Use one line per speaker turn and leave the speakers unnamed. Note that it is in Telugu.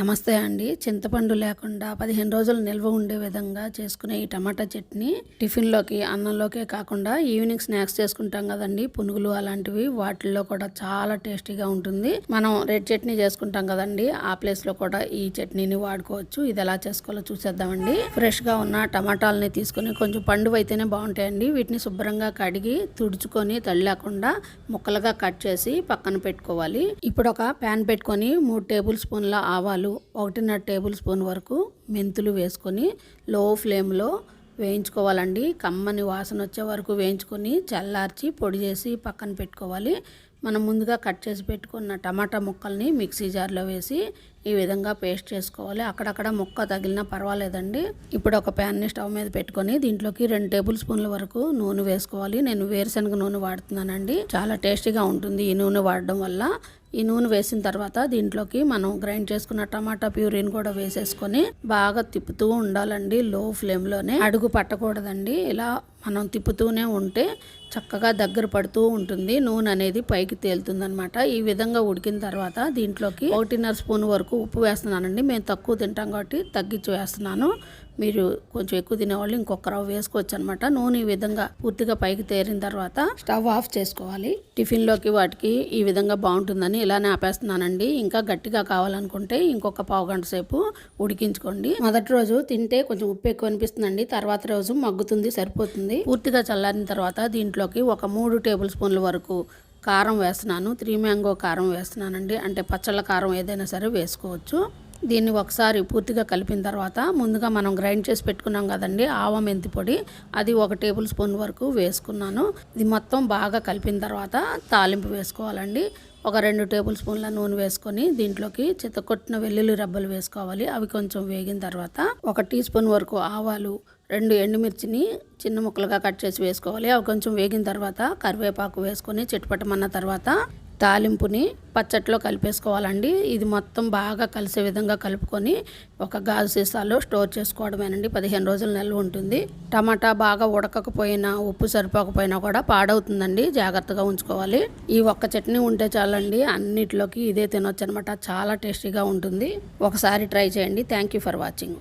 నమస్తే అండి. చింతపండు లేకుండా పదిహేను రోజులు నిల్వ ఉండే విధంగా చేసుకునే ఈ టమాటా చట్నీ టిఫిన్లోకి అన్నంలోకే కాకుండా ఈవినింగ్ స్నాక్స్ చేసుకుంటాం కదండి. పునుగులు అలాంటివి వాటిల్లో కూడా చాలా టేస్టీగా ఉంటుంది. మనం రెడ్ చట్నీ చేసుకుంటాం కదండి. ఆ ప్లేస్లో కూడా ఈ చట్నీని వాడుకోవచ్చు. ఇది ఎలా చేసుకోవాలో చూసేద్దామండి. ఫ్రెష్గా ఉన్న టమాటాలని తీసుకొని కొంచెం పండు అయితేనే బాగుంటాయండి. వీటిని శుభ్రంగా కడిగి తుడుచుకొని తడి లేకుండా ముక్కలుగా కట్ చేసి పక్కన పెట్టుకోవాలి. ఇప్పుడు ఒక ప్యాన్ పెట్టుకొని మూడు టేబుల్ స్పూన్ల ఆవాలు ఒకటిన్నర టేబుల్ స్పూన్ వరకు మెంతులు వేసుకొని లో ఫ్లేమ్లో వేయించుకోవాలండి. కమ్మని వాసన వచ్చే వరకు వేయించుకొని చల్లార్చి పొడి చేసి పక్కన పెట్టుకోవాలి. మనం ముందుగా కట్ చేసి పెట్టుకున్న టమాటా ముక్కల్ని మిక్సీ జార్లో వేసి ఈ విధంగా పేస్ట్ చేసుకోవాలి. అక్కడక్కడ ముక్క తగిలినా పర్వాలేదండి. ఇప్పుడు ఒక ప్యాన్ని స్టవ్ మీద పెట్టుకొని దీంట్లోకి రెండు టేబుల్ స్పూన్ల వరకు నూనె వేసుకోవాలి. నేను వేరుశనగ నూనె వాడుతున్నానండి. చాలా టేస్టీగా ఉంటుంది ఈ నూనె వాడడం వల్ల. ఈ నూనె వేసిన తర్వాత దీంట్లోకి మనం గ్రైండ్ చేసుకున్న టమాటా ప్యూరిన్ కూడా వేసేసుకొని బాగా తిప్పుతూ ఉండాలండి లో ఫ్లేమ్లోనే. అడుగు పట్టకూడదండి. ఇలా మనం తిప్పుతూనే ఉంటే చక్కగా దగ్గర పడుతూ ఉంటుంది. నూనె అనేది పైకి తేలుతుంది అనమాట ఈ విధంగా ఉడికిన తర్వాత దీంట్లోకి ఒకటిన్నర స్పూన్ వరకు ఉప్పు వేస్తున్నానండి. మేము తక్కువ తింటాం కాబట్టి తగ్గించి వేస్తున్నాను. మీరు కొంచెం ఎక్కువ తినేవాళ్ళు ఇంకొక రవ్వ వేసుకోవచ్చు అనమాట నూనె ఈ విధంగా పూర్తిగా పైకి తేరిన తర్వాత స్టవ్ ఆఫ్ చేసుకోవాలి. టిఫిన్లోకి వాటికి ఈ విధంగా బాగుంటుందని ఇలానే ఆపేస్తున్నానండి ఇంకా గట్టిగా కావాలనుకుంటే ఇంకొక పావు గంట సేపు ఉడికించుకోండి. మొదటి రోజు తింటే కొంచెం ఉప్పు ఎక్కువ అనిపిస్తుందండి. తర్వాత రోజు మగ్గుతుంది సరిపోతుంది. పూర్తిగా చల్లారిన తర్వాత దీంట్లోకి ఒక మూడు టేబుల్ స్పూన్ల వరకు కారం వేస్తున్నాను. త్రీ మ్యాంగో కారం వేస్తున్నానండి. అంటే పచ్చళ్ళ కారం ఏదైనా సరే వేసుకోవచ్చు. దీన్ని ఒకసారి పూర్తిగా కలిపిన తర్వాత ముందుగా మనం గ్రైండ్ చేసి పెట్టుకున్నాం కదండి ఆవ మెంతి పొడి. అది ఒక టేబుల్ స్పూన్ వరకు వేసుకున్నాను. ఇది మొత్తం బాగా కలిపిన తర్వాత తాలింపు వేసుకోవాలండి. ఒక రెండు టేబుల్ స్పూన్ల నూనె వేసుకొని దీంట్లోకి చిత్తకొట్టిన వెల్లుల్లి రబ్బలు వేసుకోవాలి. అవి కొంచెం వేగిన తర్వాత ఒక టీ స్పూన్ వరకు ఆవాలు రెండు ఎండుమిర్చిని చిన్న ముక్కలుగా కట్ చేసి వేసుకోవాలి. అవి కొంచెం వేగిన తర్వాత కరివేపాకు వేసుకొని చిట్పటమన్న తర్వాత తాలింపుని పచ్చట్లో కలిపేసుకోవాలండి. ఇది మొత్తం బాగా కలిసే విధంగా కలుపుకొని ఒక గాజు సీసాలో స్టోర్ చేసుకోవడమేనండి. పదిహేను రోజులు నిల్వ ఉంటుంది. టమాటా బాగా ఉడకకపోయినా ఉప్పు సరిపోకపోయినా కూడా పాడవుతుందండి. జాగ్రత్తగా ఉంచుకోవాలి. ఈ ఒక్క చట్నీ ఉంటే చాలండి అన్నిటిలోకి ఇదే తినొచ్చు అనమాట చాలా టేస్టీగా ఉంటుంది. ఒకసారి ట్రై చేయండి. Thank you for watching.